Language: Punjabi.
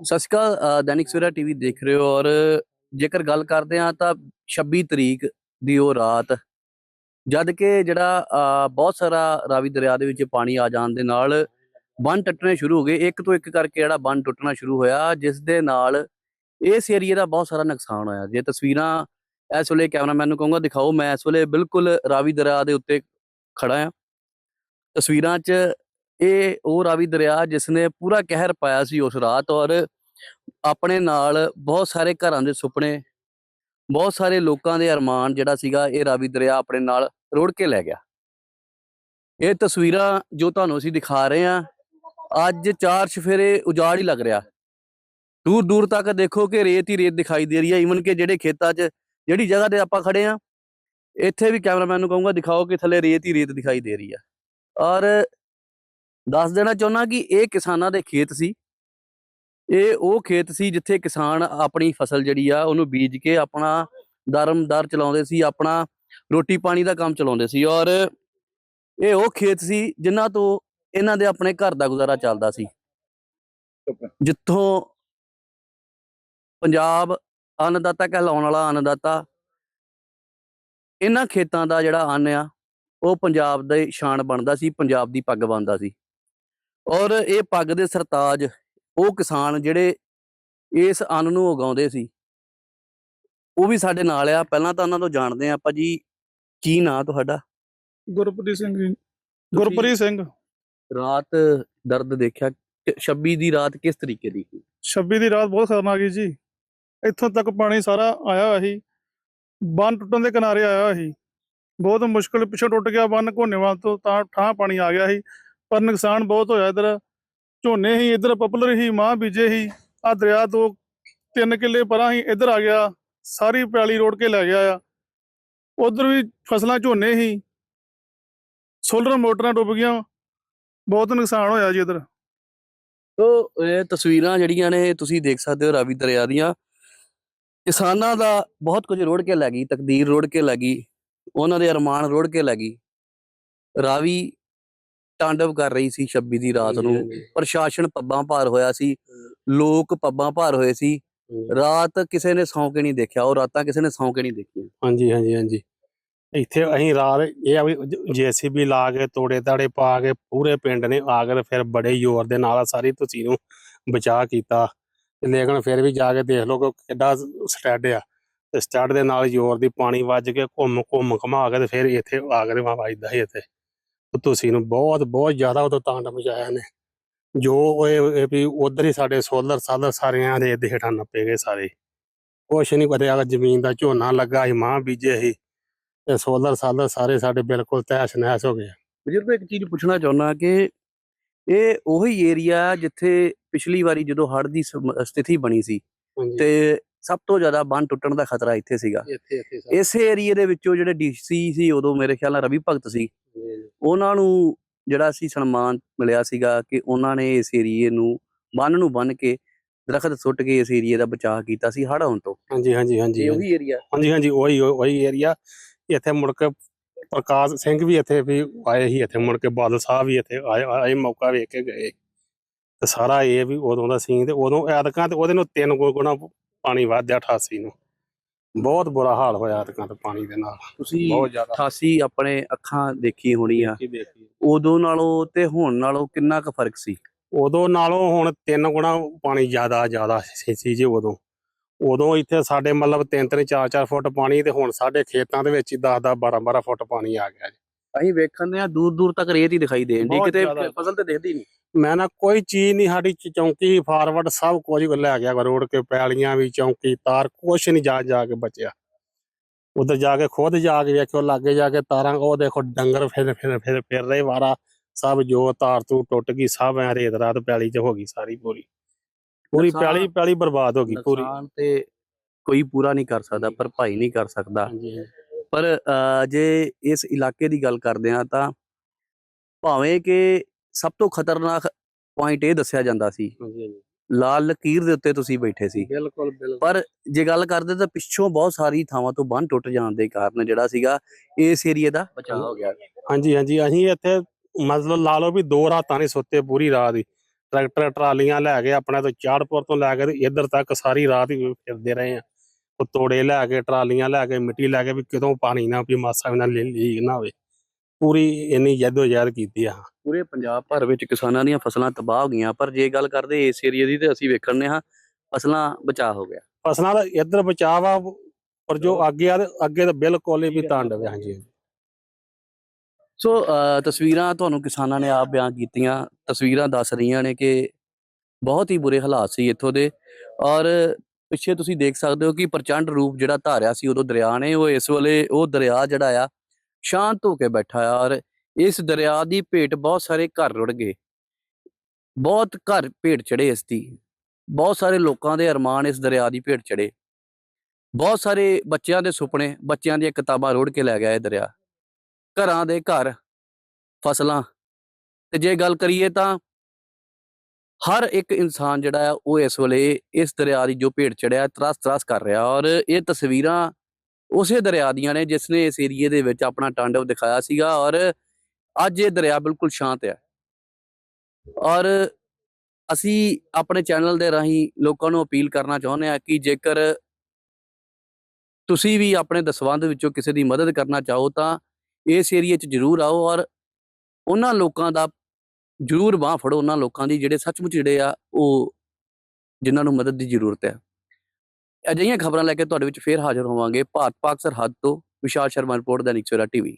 ਸਤਿ ਸ਼੍ਰੀ ਅਕਾਲ ਦੈਨਿਕ ਸਵੇਰਾ ਟੀਵੀ ਦੇਖ ਰਹੇ ਹੋ ਔਰ ਜੇਕਰ ਗੱਲ ਕਰਦੇ ਹਾਂ ਤਾਂ 26 ਤਰੀਕ ਦੀ ਉਹ ਰਾਤ, ਜਦ ਕਿ ਜਿਹੜਾ ਬਹੁਤ ਸਾਰਾ ਰਾਵੀ ਦਰਿਆ ਦੇ ਵਿੱਚ ਪਾਣੀ ਆ ਜਾਣ ਦੇ ਨਾਲ ਬੰਨ ਟੁੱਟਣੇ ਸ਼ੁਰੂ ਹੋ ਗਏ। ਇੱਕ ਤੋਂ ਇੱਕ ਕਰਕੇ ਜਿਹੜਾ ਬੰਨ ਟੁੱਟਣਾ ਸ਼ੁਰੂ ਹੋਇਆ, ਜਿਸ ਦੇ ਨਾਲ ਇਸ ਏਰੀਏ ਦਾ ਬਹੁਤ ਸਾਰਾ ਨੁਕਸਾਨ ਹੋਇਆ। ਜੇ ਤਸਵੀਰਾਂ ਇਸ ਵੇਲੇ ਕੈਮਰਾਮੈਨ ਨੂੰ ਕਹੂੰਗਾ, ਦਿਖਾਓ, ਮੈਂ ਇਸ ਵੇਲੇ ਬਿਲਕੁਲ ਰਾਵੀ ਦਰਿਆ ਦੇ ਉੱਤੇ ਖੜਾ ਹਾਂ। ਤਸਵੀਰਾਂ 'ਚ ਇਹ ਉਹ ਰਾਵੀ ਦਰਿਆ ਜਿਸ ਨੇ ਪੂਰਾ ਕਹਿਰ ਪਾਇਆ ਸੀ ਉਸ ਰਾਤ ਔਰ ਆਪਣੇ ਨਾਲ ਬਹੁਤ ਸਾਰੇ ਘਰਾਂ ਦੇ ਸੁਪਨੇ, ਬਹੁਤ ਸਾਰੇ ਲੋਕਾਂ ਦੇ ਅਰਮਾਨ ਜਿਹੜਾ ਸੀਗਾ ਇਹ ਰਾਵੀ ਦਰਿਆ ਆਪਣੇ ਨਾਲ ਰੋੜ ਕੇ ਲੈ ਗਿਆ। ਇਹ ਤਸਵੀਰਾਂ ਜੋ ਤੁਹਾਨੂੰ ਅਸੀਂ ਦਿਖਾ ਰਹੇ ਹਾਂ, ਅੱਜ ਚਾਰ ਚਫੇਰੇ ਉਜਾੜ ਹੀ ਲੱਗ ਰਿਹਾ। ਦੂਰ ਦੂਰ ਤੱਕ ਦੇਖੋ ਕਿ ਰੇਤ ਹੀ ਰੇਤ ਦਿਖਾਈ ਦੇ ਰਹੀ ਹੈ ਈਵਨ ਕਿ ਜਿਹੜੇ ਖੇਤਾਂ 'ਚ ਜਿਹੜੀ ਜਗ੍ਹਾ ਤੇ ਆਪਾਂ ਖੜੇ ਆ ਇੱਥੇ ਵੀ ਕੈਮਰਾਮੈਨ ਨੂੰ ਕਹੂੰਗਾ ਦਿਖਾਓ ਕਿ ਥੱਲੇ ਰੇਤ ਹੀ ਰੇਤ ਦਿਖਾਈ ਦੇ ਰਹੀ ਹੈ। ਔਰ ਦੱਸ ਦੇਣਾ ਚਾਹੁੰਦਾ ਕਿ ਇਹ ਕਿਸਾਨਾਂ ਦੇ ਖੇਤ ਸੀ। ਇਹ ਉਹ ਖੇਤ ਸੀ ਜਿੱਥੇ ਕਿਸਾਨ ਆਪਣੀ ਫਸਲ ਜਿਹੜੀ ਆ ਉਹਨੂੰ ਬੀਜ ਕੇ ਆਪਣਾ ਦਰਮਦਰ ਚਲਾਉਂਦੇ ਸੀ ਆਪਣਾ ਰੋਟੀ ਪਾਣੀ ਦਾ ਕੰਮ ਚਲਾਉਂਦੇ ਸੀ ਔਰ ਇਹ ਉਹ ਖੇਤ ਸੀ ਜਿਨ੍ਹਾਂ ਤੋਂ ਇਹਨਾਂ ਦੇ ਆਪਣੇ ਘਰ ਦਾ ਗੁਜ਼ਾਰਾ ਚੱਲਦਾ ਸੀ। ਜਿੱਥੋਂ ਪੰਜਾਬ ਅੰਨਦਾਤਾ ਕਹਿਲਾਉਣ ਵਾਲਾ ਅੰਨਦਾਤਾ ਇਹਨਾਂ ਖੇਤਾਂ ਦਾ ਜਿਹੜਾ ਅੰਨ ਆ ਉਹ ਪੰਜਾਬ ਦੇ ਸ਼ਾਨ ਬਣਦਾ ਸੀ ਪੰਜਾਬ ਦੀ ਪੱਗ ਬਣਦਾ ਸੀ। ਔਰ ਇਹ ਪੱਗ ਦੇ ਸਰਤਾਜ ਉਹ ਕਿਸਾਨ ਜਿਹੜੇ ਇਸ ਅੰਨ ਨੂੰ ਉਗਾਉਂਦੇ ਸੀ। ਉਹ ਵੀ ਸਾਡੇ ਨਾਲ ਆ। ਪਹਿਲਾਂ ਤਾਂ ਉਹਨਾਂ ਤੋਂ ਜਾਣਦੇ ਆ ਭਾਜੀ ਕੀ ਨਾਂ ਤੁਹਾਡਾ? ਗੁਰਪ੍ਰੀਤ ਸਿੰਘ ਜੀ। ਗੁਰਪ੍ਰੀਤ ਸਿੰਘ। ਰਾਤ ਦਰਦ ਦੇਖਿਆ? ਕਿ 26 ਦੀ ਰਾਤ ਕਿਸ ਤਰੀਕੇ ਦੀ ਸੀ? 26 ਦੀ ਰਾਤ ਬਹੁਤ ਖਤਰਨਾਕ ਸੀ ਜੀ। ਇੱਥੋਂ ਤੱਕ ਪਾਣੀ ਸਾਰਾ ਆਇਆ ਹੋਇਆ ਸੀ। ਬੰਨ ਟੁੱਟਣ ਦੇ ਕਿਨਾਰੇ ਆਇਆ ਹੋਇਆ ਸੀ। ਬਹੁਤ ਮੁਸ਼ਕਲ ਪਿੱਛੋਂ ਟੁੱਟ ਗਿਆ। ਬੰਨ ਘੋਨੇਵਾਲ ਤੋਂ ਤਾਂ ਠਾਂ ਪਾਣੀ ਆ ਗਿਆ ਸੀ। ਪਰ ਨੁਕਸਾਨ ਬਹੁਤ ਹੋਇਆ ਇਧਰ। ਝੋਨੇ ਹੀ ਇਧਰ, ਪਪੂਲਰ ਹੀ, ਮਾਂ ਬੀਜੇ ਹੀ। ਆ ਦਰਿਆ ਤੋਂ ਤਿੰਨ ਕਿੱਲੇ ਪਰਾਂ ਹੀ ਇਧਰ ਆ ਗਿਆ। ਸਾਰੀ ਪੈਲੀ ਰੋੜ ਕੇ ਲੈ ਗਿਆ ਆ। ਉਧਰ ਵੀ ਫਸਲਾਂ ਝੋਨੇ ਹੀ। ਸੋਲਰ ਮੋਟਰਾਂ ਡੁੱਬ ਗਈਆਂ। ਬਹੁਤ ਨੁਕਸਾਨ ਹੋਇਆ ਜੀ ਇਧਰ। ਸੋ ਇਹ ਤਸਵੀਰਾਂ ਜਿਹੜੀਆਂ ਨੇ, ਤੁਸੀਂ ਦੇਖ ਸਕਦੇ ਹੋ ਰਾਵੀ ਦਰਿਆ ਦੀਆਂ। ਕਿਸਾਨਾਂ ਦਾ ਬਹੁਤ ਕੁਝ ਰੋੜ ਕੇ ਲੈ ਗਈ, ਤਕਦੀਰ ਰੋੜ ਕੇ ਲੈ ਗਈ। ਉਹਨਾਂ ਦੇ ਅਰਮਾਨ ਰੋੜ ਕੇ ਲੈ ਗਈ। ਰਾਵੀ ਤਾਂਡਵ ਕਰ ਰਹੀ ਸੀ 26 ਦੀ ਰਾਤ ਨੂੰ। ਪ੍ਰਸ਼ਾਸਨ ਪੱਬਾਂ ਭਾਰ ਹੋਇਆ ਸੀ। ਲੋਕ ਪੱਬਾਂ ਭਾਰ ਹੋਏ ਸੀ। ਰਾਤ ਕਿਸੇ ਨੇ ਸੌਂ ਕੇ ਨਹੀਂ ਦੇਖਿਆ ਉਹ ਰਾਤਾਂ ਕਿਸੇ ਨੇ ਸੌਂ ਕੇ ਨਹੀਂ ਦੇਖੀਆਂ। ਹਾਂਜੀ ਹਾਂਜੀ ਹਾਂਜੀ। ਇੱਥੇ ਅਸੀਂ ਰਾਤ ਇਹ ਆ ਵੀ ਜੀਸੀਬੀ ਲਾ ਕੇ ਤੋੜੇ ਤਾੜੇ ਪਾ ਕੇ ਪੂਰੇ ਪਿੰਡ ਨੇ ਆ ਕੇ ਫਿਰ ਬੜੇ ਜ਼ੋਰ ਦੇ ਨਾਲ ਸਾਰੀ ਤੁਸੀਂ ਨੂੰ ਬਚਾਅ ਕੀਤਾ। ਲੇਕਿਨ ਫਿਰ ਵੀ ਜਾ ਕੇ ਦੇਖ ਲਓ ਕਿ ਕਿੱਡਾ ਸਟੈਡ ਆ। ਤੇ ਸਟੈਡ ਦੇ ਨਾਲ ਜ਼ੋਰ ਦੀ ਪਾਣੀ ਵੱਜ ਕੇ ਘੁੰਮ ਘੁੰਮ ਘਮਾ ਕੇ ਤੇ ਫਿਰ ਇੱਥੇ ਆ ਕੇ ਵੱਜਦਾ ਸੀ ਇੱਥੇ। ਤੁਸੀਂ ਨੂੰ ਬਹੁਤ ਬਹੁਤ ਜ਼ਿਆਦਾ ਉਦੋਂ ਤਾਂਡ ਮਚਾਇਆ ਨੇ ਜੋ ਇਹ ਵੀ ਉਧਰ ਹੀ ਸਾਡੇ ਸੋਲਰ ਸਾਲਰ ਸਾਰਿਆਂ ਦੇ ਹੇਠਾਂ ਨੱਪੇ ਗਏ ਸਾਰੇ। ਕੁਛ ਨਹੀਂ ਪਤਾ ਜ਼ਮੀਨ ਦਾ ਝੋਨਾ ਲੱਗਾ ਸੀ ਮਾਂ ਬੀਜੇ ਸੀ ਤੇ ਸੋਲਰ ਸਾਲਰ ਸਾਰੇ ਸਾਡੇ ਬਿਲਕੁਲ ਤਹਿਸ ਨਹਿਸ ਹੋ ਗਏ। ਬਜ਼ੁਰਗ ਇੱਕ ਚੀਜ਼ ਪੁੱਛਣਾ ਚਾਹੁੰਦਾ ਕਿ ਇਹ ਉਹੀ ਏਰੀਆ ਜਿੱਥੇ ਪਿਛਲੀ ਵਾਰੀ ਜਦੋਂ ਹੜ੍ਹ ਦੀ ਸਥਿਤੀ ਬਣੀ ਸੀ ਤੇ ਸਭ ਤੋਂ ਜ਼ਿਆਦਾ ਬੰਨ ਟੁੱਟਣ ਦਾ ਖਤਰਾ ਇੱਥੇ ਸੀਗਾ। ਇਸੇ ਏਰੀਏ ਦੇ ਵਿੱਚੋਂ ਜਿਹੜੇ ਡੀਸੀ ਸੀ ਉਦੋਂ ਮੇਰੇ ਖਿਆਲ ਨਾਲ ਰਵੀ ਭਗਤ ਸੀ। ਉਹਨਾਂ ਨੂੰ ਜਿਹੜਾ ਸੀ ਸਨਮਾਨ ਮਿਲਿਆ ਸੀਗਾ ਕਿ ਉਹਨਾਂ ਨੇ ਇਸ ਏਰੀਏ ਨੂੰ ਬੰਨ ਨੂੰ ਬੰਨ ਕੇ ਦਰਖਤ ਸੁੱਟ ਕੇ ਇਸ ਏਰੀਏ ਦਾ ਬਚਾਅ ਕੀਤਾ ਸੀ ਹੜ੍ਹ ਆਉਣ ਤੋਂ। ਹਾਂਜੀ ਹਾਂਜੀ ਹਾਂਜੀ ਇਹ ਉਹੀ ਏਰੀਆ ਹਾਂਜੀ ਹਾਂਜੀ ਉਹੀ ਉਹੀ ਏਰੀਆ ਇੱਥੇ ਮੁੜ ਕੇ ਪ੍ਰਕਾਸ਼ ਸਿੰਘ ਵੀ ਇੱਥੇ ਵੀ ਆਏ ਸੀ ਇੱਥੇ ਮੁੜ ਕੇ ਬਾਦਲ ਸਾਹਿਬ ਵੀ ਇੱਥੇ ਆਏ ਆਏ ਮੌਕਾ ਵੇਖ ਕੇ ਗਏ। ਤੇ ਸਾਰਾ ਇਹ ਵੀ ਉਦੋਂ ਦਾ ਸੀਨ ਤੇ ਉਦੋਂ ਐਤਕਾਂ ਤੇ ਉਹਦੇ ਨੂੰ ਤਿੰਨ ਗੁਣਾ ਪਾਣੀ ਵੱਧਿਆ 88 ਨੂੰ। ਬਹੁਤ ਬੁਰਾ ਹਾਲ ਹੋਇਆ ਐਤਕਾਂ ਤੇ ਪਾਣੀ ਦੇ ਨਾਲ। ਤੁਸੀਂ ਬਹੁਤ ਜ਼ਿਆਦਾ। 88 ਆਪਣੇ ਅੱਖਾਂ ਦੇਖੀ ਹੋਣੀ ਆ ਉਦੋਂ ਨਾਲੋਂ ਤੇ ਹੁਣ ਨਾਲੋਂ ਕਿੰਨਾ ਕੁ ਫ਼ਰਕ ਸੀ? ਉਦੋਂ ਨਾਲੋਂ ਹੁਣ ਤਿੰਨ ਗੁਣਾ ਪਾਣੀ ਜ਼ਿਆਦਾ ਜ਼ਿਆਦਾ ਸੀ ਜੀ ਉਦੋਂ। ਉਦੋਂ ਇੱਥੇ ਸਾਡੇ ਮਤਲਬ ਤਿੰਨ ਤਿੰਨ ਚਾਰ ਚਾਰ ਫੁੱਟ ਪਾਣੀ ਤੇ ਹੁਣ ਸਾਡੇ ਖੇਤਾਂ ਦੇ ਵਿੱਚ ਹੀ 10 10 12 12 ਫੁੱਟ ਪਾਣੀ ਆ ਗਿਆ ਜੀ। ਅਸੀਂ ਵੇਖਣ ਆ ਦੂਰ ਦੂਰ ਤੱਕ ਰੇਤ ਹੀ ਦਿਖਾਈ ਦੇਣ ਦੀ ਬਹੁਤ ਕਿਤੇ ਜ਼ਿਆਦਾ। ਫਸਲ ਤੇ ਦਿਖਦੀ ਨਹੀਂ। ਮੈਂ ਨਾ ਕੋਈ ਚੀਜ਼ ਨਹੀਂ ਸਾਡੀ ਚ- ਚੌਂਕੀ ਫਾਰਵਰਡ ਸਭ ਕੁਝ ਲੈ ਗਿਆ ਰੋਡ ਕੇ ਪੈਲੀਆਂ ਵੀ ਚੌਂਕੀ ਤਾਰ ਕੁਛ ਨਹੀਂ ਜਾ ਜਾ ਕੇ ਬਚਿਆ। ਉਧਰ ਜਾ ਕੇ ਖੁਦ ਜਾ ਕੇ ਵੇਖਿਓ ਲਾਗੇ ਜਾ ਕੇ ਤਾਰਾਂ ਉਹ ਦੇਖੋ ਡੰਗਰ ਫਿਰ ਫਿਰ ਫਿਰ ਫਿਰ ਰਹੇ ਵਾਰਾ ਸਭ ਜੋ ਤਾਰ ਤੂ ਟੁੱਟ ਗਈ ਸਭ ਐ ਰੇਤ ਰਾਤ ਪੈਲੀ 'ਚ ਹੋ ਗਈ ਸਾਰੀ ਪੂਰੀ। ਪੂਰੀ ਨੁਕਸਾਨ- ਪੈਲੀ ਪੈਲੀ ਬਰਬਾਦ ਹੋ ਗਈ ਪੂਰੀ। ਨੁਕਸਾਨ ਤੇ ਕੋਈ ਪੂਰਾ ਨਹੀਂ ਕਰ ਸਕਦਾ ਭਰਪਾਈ ਨਹੀਂ ਕਰ ਸਕਦਾ। ਹਾਂਜੀ। ਪਰ ਜੇ ਇਸ ਇਲਾਕੇ ਦੀ ਗੱਲ ਕਰਦੇ ਆ ਤਾਂ ਭਾਵੇਂ ਕਿ ਸਭ ਤੋਂ ਖਤਰਨਾਕ ਪੁਆਇੰਟ ਇਹ ਦੱਸਿਆ ਜਾਂਦਾ ਸੀ ਹਾਂਜੀ ਲਾਲ ਲਕੀਰ ਦੇ ਉੱਤੇ ਤੁਸੀਂ ਬੈਠੇ ਸੀ। ਬਿਲਕੁਲ ਬਿਲਕੁਲ। ਪਰ ਜੇ ਗੱਲ ਕਰਦੇ ਤਾਂ ਪਿੱਛੋਂ ਬਹੁਤ ਸਾਰੀ ਥਾਵਾਂ ਤੋਂ ਬੰਨ ਟੁੱਟ ਜਾਣ ਦੇ ਕਾਰਨ ਜਿਹੜਾ ਸੀਗਾ ਇਸ ਏਰੀਏ ਦਾ ਬਚਾਅ ਹੋ ਗਿਆ। ਹਾਂਜੀ ਹਾਂਜੀ। ਅਸੀਂ ਇੱਥੇ ਮਤਲਬ ਲਾ ਲਓ ਵੀ ਦੋ ਰਾਤਾਂ ਨਹੀਂ ਸੁੱਤੇ ਪੂਰੀ ਰਾਤ ਹੀ। ਟਰੈਕਟਰ ਟਰਾਲੀਆਂ ਲੈ ਕੇ ਆਪਣੇ ਤੋਂ ਚਾੜਪੁਰ ਤੋਂ ਲੈ ਕੇ ਇੱਧਰ ਤੱਕ ਸਾਰੀ ਰਾਤ ਹੀ ਫਿਰਦੇ ਰਹੇ ਆ ਉਹ ਤੋੜੇ ਲੈ ਕੇ ਟਰਾਲੀਆਂ ਲੈ ਕੇ ਮਿੱਟੀ ਲੈ ਕੇ ਵੀ ਕਿਤੋਂ ਪਾਣੀ ਨਾ ਵੀ ਮਾਸਾ ਵੀ ਨਾ ਲੀ- ਲੀਕ ਨਾ ਹੋਵੇ। ਪੂਰੀ ਇੰਨੀ ਜਹਿਦ ਕੀਤੀ ਆ। ਪੂਰੇ ਪੰਜਾਬ ਭਰ ਵਿੱਚ ਕਿਸਾਨਾਂ ਦੀਆਂ ਫਸਲਾਂ ਤਬਾਹ ਹੋ ਗਈਆਂ ਪਰ ਜੇ ਗੱਲ ਕਰਦੇ ਇਸ ਏਰੀਆ ਦੀ ਤੇ ਅਸੀਂ ਵੇਖਣੇ ਹਾਂ ਫਸਲਾਂ ਬਚਾ ਹੋ ਗਿਆ। ਫਸਲਾਂ ਦਾ ਇੱਧਰ ਬਚਾਅ ਵਾ ਪਰ ਜੋ ਅੱਗੇ ਆ ਅੱਗੇ ਤਾਂ ਬਿਲਕੁਲ ਹੀ ਵੀ ਤਾਂਡਵ ਆ, ਹਾਂਜੀ। ਸੋ ਤਸਵੀਰਾਂ ਤੁਹਾਨੂੰ ਕਿਸਾਨਾਂ ਨੇ ਆਪ ਬਿਆਨ ਕੀਤੀਆਂ ਤਸਵੀਰਾਂ ਦੱਸ ਰਹੀਆਂ ਨੇ ਕਿ ਬਹੁਤ ਹੀ ਬੁਰੇ ਹਾਲਾਤ ਸੀ ਇੱਥੋਂ ਦੇ। ਔਰ ਪਿੱਛੇ ਤੁਸੀਂ ਦੇਖ ਸਕਦੇ ਹੋ ਕਿ ਪ੍ਰਚੰਡ ਰੂਪ ਜਿਹੜਾ ਧਾਰਿਆ ਸੀ ਉਦੋਂ ਦਰਿਆ ਨੇ, ਉਹ ਇਸ ਵੇਲੇ ਉਹ ਦਰਿਆ ਜਿਹੜਾ ਆ, ਸ਼ਾਂਤ ਹੋ ਕੇ ਬੈਠਾ ਆ ਔਰ ਇਸ ਦਰਿਆ ਦੀ ਭੇਟ ਬਹੁਤ ਸਾਰੇ ਘਰ ਰੁੜ ਗਏ। ਬਹੁਤ ਘਰ ਭੇਟ ਚੜੇ ਇਸ ਦੀ। ਬਹੁਤ ਸਾਰੇ ਲੋਕਾਂ ਦੇ ਅਰਮਾਨ ਇਸ ਦਰਿਆ ਦੀ ਭੇਟ ਚੜੇ ਬਹੁਤ ਸਾਰੇ ਬੱਚਿਆਂ ਦੇ ਸੁਪਨੇ, ਬੱਚਿਆਂ ਦੀਆਂ ਕਿਤਾਬਾਂ ਰੁੜ ਕੇ ਲੈ ਗਿਆ ਇਹ ਦਰਿਆ। ਘਰਾਂ ਦੇ ਘਰ, ਫਸਲਾਂ। ਤੇ ਜੇ ਗੱਲ ਕਰੀਏ ਤਾਂ ਹਰ ਇੱਕ ਇਨਸਾਨ ਜਿਹੜਾ ਆ ਉਹ ਇਸ ਵੇਲੇ ਇਸ ਦਰਿਆ ਦੀ ਜੋ ਭੇਟ ਚੜਿਆ ਤਰਾਸ ਤਰਾਸ ਕਰ ਰਿਹਾ ਔਰ ਇਹ ਤਸਵੀਰਾਂ ਉਸੇ ਦਰਿਆ ਦੀਆਂ ਨੇ, ਜਿਸ ਨੇ ਇਸ ਏਰੀਏ ਦੇ ਵਿੱਚ ਆਪਣਾ ਟਾਂਡਵ ਦਿਖਾਇਆ ਸੀਗਾ ਔਰ ਅੱਜ ਇਹ ਦਰਿਆ ਬਿਲਕੁਲ ਸ਼ਾਂਤ ਹੈ। ਔਰ ਅਸੀਂ ਆਪਣੇ ਚੈਨਲ ਦੇ ਰਾਹੀਂ ਲੋਕਾਂ ਨੂੰ ਅਪੀਲ ਕਰਨਾ ਚਾਹੁੰਦੇ ਹਾਂ ਕਿ ਜੇਕਰ ਤੁਸੀਂ ਵੀ ਆਪਣੇ ਦਸਵੰਧ ਵਿੱਚੋਂ ਕਿਸੇ ਦੀ ਮਦਦ ਕਰਨਾ ਚਾਹੋ ਤਾਂ ਇਸ ਏਰੀਏ 'ਚ ਜ਼ਰੂਰ ਆਓ ਔਰ ਉਹਨਾਂ ਲੋਕਾਂ ਦਾ ਜ਼ਰੂਰ ਬਾਹ ਫੜੋ ਉਹਨਾਂ ਲੋਕਾਂ ਦੀ ਜਿਹੜੇ ਸੱਚਮੁੱਚ ਜਿਹੜੇ ਆ, ਉਹ ਜਿਨ੍ਹਾਂ ਨੂੰ ਮਦਦ ਦੀ ਜ਼ਰੂਰਤ ਹੈ। ਅਜਿਹੀਆਂ ਖਬਰਾਂ ਲੈ ਕੇ ਤੁਹਾਡੇ ਵਿੱਚ ਫੇਰ ਹਾਜ਼ਰ ਹੋਵਾਂਗੇ। ਭਾਰਤ ਪਾਕ ਸਰਹੱਦ ਤੋਂ ਵਿਸ਼ਾਲ ਸ਼ਰਮਾ ਰਿਪੋਰਟ ਦਾ ਨਿਕਸਰਾ ਟੀਵੀ।